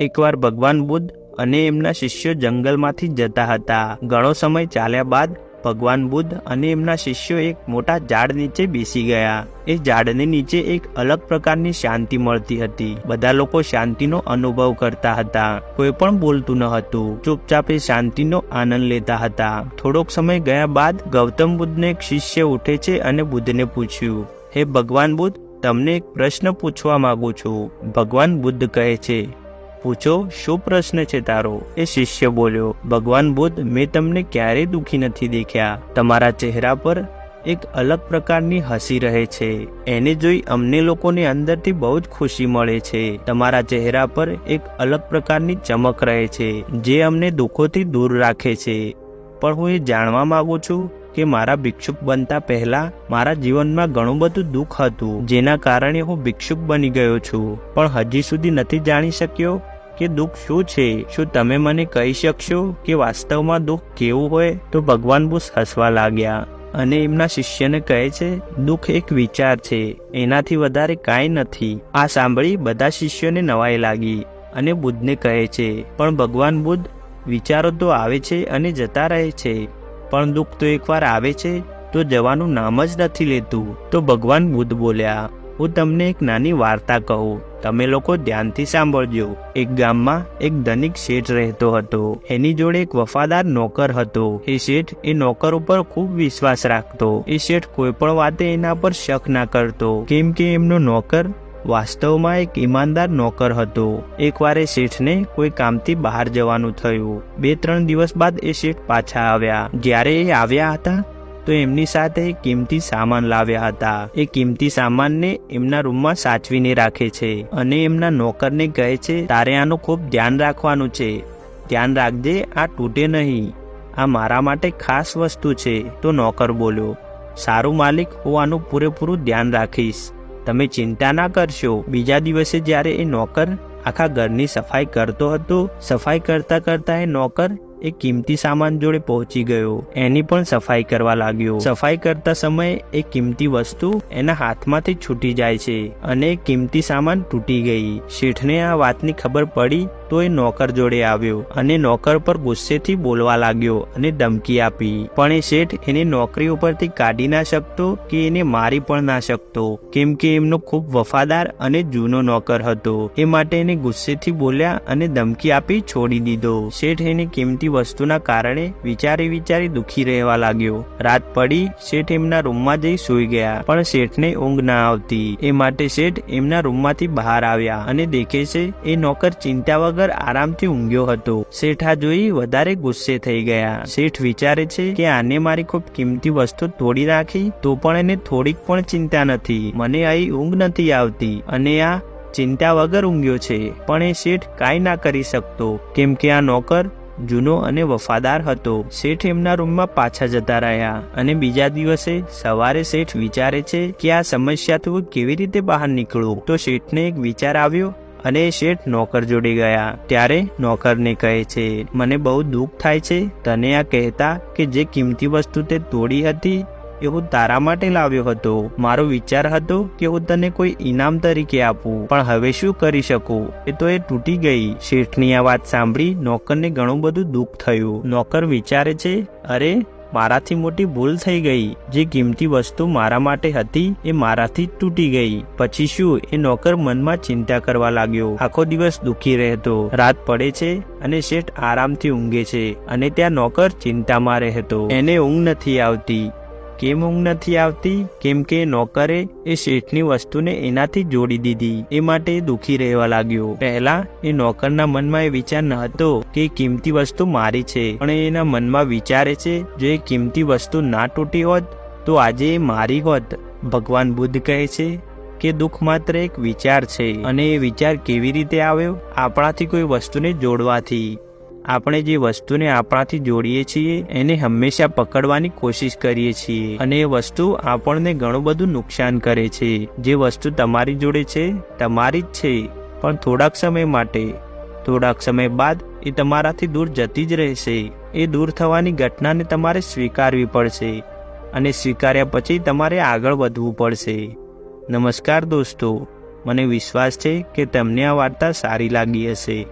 એકવાર ભગવાન બુદ્ધ અને એમના શિષ્યો જંગલમાંથી જતા હતા. ઘણો સમય ચાલ્યા બાદ ભગવાન બુદ્ધ અને એમના શિષ્યો એક મોટા ઝાડ નીચે બેસી ગયા. એ ઝાડની નીચે એક અલગ પ્રકારની શાંતિ મળતી હતી. બધા લોકો શાંતિનો અનુભવ કરતા હતા. કોઈ પણ બોલતું ન હતું. ચૂપચાપ એ શાંતિનો આનંદ લેતા હતા. થોડોક સમય ગયા બાદ ગૌતમ બુદ્ધને એક શિષ્ય ઉઠે છે અને બુદ્ધને પૂછ્યું હે ભગવાન બુદ્ધ, તમને એક પ્રશ્ન પૂછવા માંગુ છું. ભગવાન બુદ્ધ કહે છે, પૂછો, શું પ્રશ્ન છે તારો? એ શિષ્ય બોલ્યો, ભગવાન બુદ્ધ, મેં તમને ક્યારેય દુખી નથી દેખ્યા. તમારા ચહેરા પર એક અલગ પ્રકારની હસી રહે છે. એને જોઈ અમને લોકોને અંદરથી બહુ જ ખુશી મળે છે. તમારા ચહેરા પર એક અલગ પ્રકારની ચમક રહે છે, જે અમને દુઃખોથી દૂર રાખે છે. પણ હું એ જાણવા માંગુ છું કે મારા ભિક્ષુક બનતા પહેલા મારા જીવનમાં ઘણું બધું દુઃખ હતું, જેના કારણે હું ભિક્ષુક બની ગયો છું. પણ હજી સુધી નથી જાણી શક્યો કે દુઃખ શું છે, શું તમે મને કહી શકશો કે વાસ્તવમાં દુઃખ કેવું હોય? તો ભગવાન બુસ હસવા લાગ્યા અને એમના શિષ્યને કહે છે, દુઃખ એક વિચાર છે, એનાથી વધારે કાંઈ નથી. આ સાંભળી બધા શિષ્યોને નવાઈ લાગી અને બુદ્ધને કહે છે, પણ ભગવાન બુદ્ધ વિચારો તો આવે છે અને જતા રહે છે. પણ દુઃખ તો એકવાર આવે છે, તો જવાનું નામ જ નથી લેતું. તો ભગવાન બુદ્ધ બોલ્યા, હું તમને એક નાની વાર્તા કહું. તમે લોકો ધ્યાનથી સાંભળજો. એક ગામમાં એક ધનિક શેઠ રહેતો હતો. એની જોડે એક વફાદાર નોકર હતો. એ શેઠ એ નોકર ઉપર ખૂબ વિશ્વાસ રાખતો. એ શેઠ કોઈ પણ વાતે એના પર શક ના કરતો. કેમ કે એમનો નોકર વાસ્તવમાં એક ઈમાનદાર નોકર હતો. એકવાર એ શેઠને કોઈ કામથી બહાર જવાનું થયું. બે ત્રણ દિવસ બાદ એ શેઠ પાછા આવ્યા. જ્યારે એ આવ્યા હતા, તો એમની સાથે કિંમતી સામાન લાવ્યા હતા. એ કિંમતી સામાનને એમના રૂમમાં સાચવીને રાખે છે અને એમના નોકરને કહે છે, તારે આનું ખૂબ ધ્યાન રાખવાનું છે. ધ્યાન રાખજે, આ તૂટે નહીં. આ મારા માટે ખાસ વસ્તુ છે. તો નોકર બોલ્યો, સારું માલિક, હું આનું પૂરેપૂરું ધ્યાન રાખીશ. તમે ચિંતા ના કરશો. બીજા દિવસે જ્યારે એ નોકર આખા ઘરની સફાઈ કરતો હતો, સફાઈ કરતા કરતા એ નોકર એ કિંમતી સામાન જોડે પહોંચી ગયો. એની પણ સફાઈ કરવા લાગ્યો. સફાઈ કરતા સમયે એ કિંમતી વસ્તુ એના હાથમાંથી છૂટી જાય છે અને કિંમતી સામાન તૂટી ગઈ. શેઠને આ વાતની ખબર પડી તો એ નોકર જોડે આવ્યો અને નોકર પર ગુસ્સેથી બોલવા લાગ્યો અને ધમકી આપી. પણ એ શેઠ એને નોકરી ઉપરથી કાઢી ના શકતો કે એને મારી પણ ના શકતો. કેમ કે એમનો ખૂબ વફાદાર અને જૂનો નોકર હતો. એ માટે એને ગુસ્સેથી બોલ્યા અને ધમકી આપી છોડી દીધો. શેઠ એને કિંમતી વસ્તુના કારણે વિચારી વિચારી દુખી રહેવા લાગ્યો. રાત પડી, શેઠ એમના રૂમમાં જઈ સૂઈ ગયા, પણ શેઠને ઊંઘ ના આવતી. એ માટે શેઠ એમના રૂમમાંથી બહાર આવ્યા અને દેખે છે, એ નોકર ચિંતા વગર આરામથી ઊંઘ્યો હતો. શેઠ આ જોઈ વધારે ગુસ્સે થઈ ગયા. શેઠ વિચારે છે કે આને મારી ખૂબ કિંમતી વસ્તુ તોડી રાખી તો પણ એને થોડીક પણ ચિંતા નથી. મને અહીં ઊંઘ નથી આવતી અને આ ચિંતા વગર ઊંઘ્યો છે. પણ એ શેઠ કાંઈ ના કરી શકતો. કેમ કે આ નોકર જૂનો અને વફાદાર હતો. શેઠ એમના રૂમમાં પાછા જતા રહ્યા અને બીજા દિવસે સવારે શેઠ વિચારે છે કે આ સમસ્યાથી હું કેવી રીતે બહાર નીકળું? તો શેઠને એક વિચાર આવ્યો અને શેઠ નોકર જોડી ગયા. ત્યારે નોકરને કહે છે, મને બહુ દુઃખ થાય છે. તને આ કહેતા કે જે કિંમતી વસ્તુ તે તોડી હતી, એ હું તારા માટે લાવ્યો હતો. મારો વિચાર હતો કે હું તને કોઈ ઇનામ તરીકે આપું. પણ હવે શું કરી શકું? એ તો એ તૂટી ગઈ. શેઠની આ વાત સાંભળી નોકરને ઘણું બધું દુઃખ થયું. નોકર વિચારે છે, અરે મારાથી મોટી ભૂલ થઈ ગઈ. જે કિંમતી વસ્તુ મારા માટે હતી, એ મારાથી તૂટી ગઈ. પછી શું? એ નોકર મનમાં ચિંતા કરવા લાગ્યો. આખો દિવસ દુઃખી રહેતો. રાત પડે છે અને શેઠ આરામથી ઊંઘે છે અને ત્યાં નોકર ચિંતામાં રહેતો. એને ઊંઘ નથી આવતી. કેમ ઊંઘ નથી આવતી, કેમ કે નોકરે એ શેઠની વસ્તુને એનાથી જોડી દીધી. એ માટે દુખી રહેવા લાગ્યો. પહેલા એ નોકરના મનમાં એ વિચાર ન હતો કે કિંમતી વસ્તુ મારી છે, પણ એના મનમાં વિચારે છે, જો એ કિંમતી વસ્તુ ના તૂટી હોત, તો આજે એ મારી હોત. ભગવાન બુદ્ધ કહે છે કે દુઃખ માત્ર એક વિચાર છે, અને એ વિચાર કેવી રીતે આવ્યો? આપણાથી કોઈ વસ્તુને જોડવાથી. આપણે જે વસ્તુને આપણાથી જોડીએ છીએ, એને હંમેશા પકડવાની કોશિશ કરીએ છીએ. અને એ વસ્તુ આપણને ઘણું બધું નુકસાન કરે છે. જે વસ્તુ તમારી જોડે છે, તમારી જ છે. પણ થોડાક સમય માટે, થોડાક સમય બાદ એ તમારાથી દૂર જતી જ રહેશે. એ દૂર થવાની ઘટનાને તમારે સ્વીકારવી પડશે. અને સ્વીકાર્યા પછી તમારે આગળ વધવું પડશે. નમસ્કાર દોસ્તો. મને વિશ્વાસ છે કે તમને આ વાર્તા સારી લાગી હશે.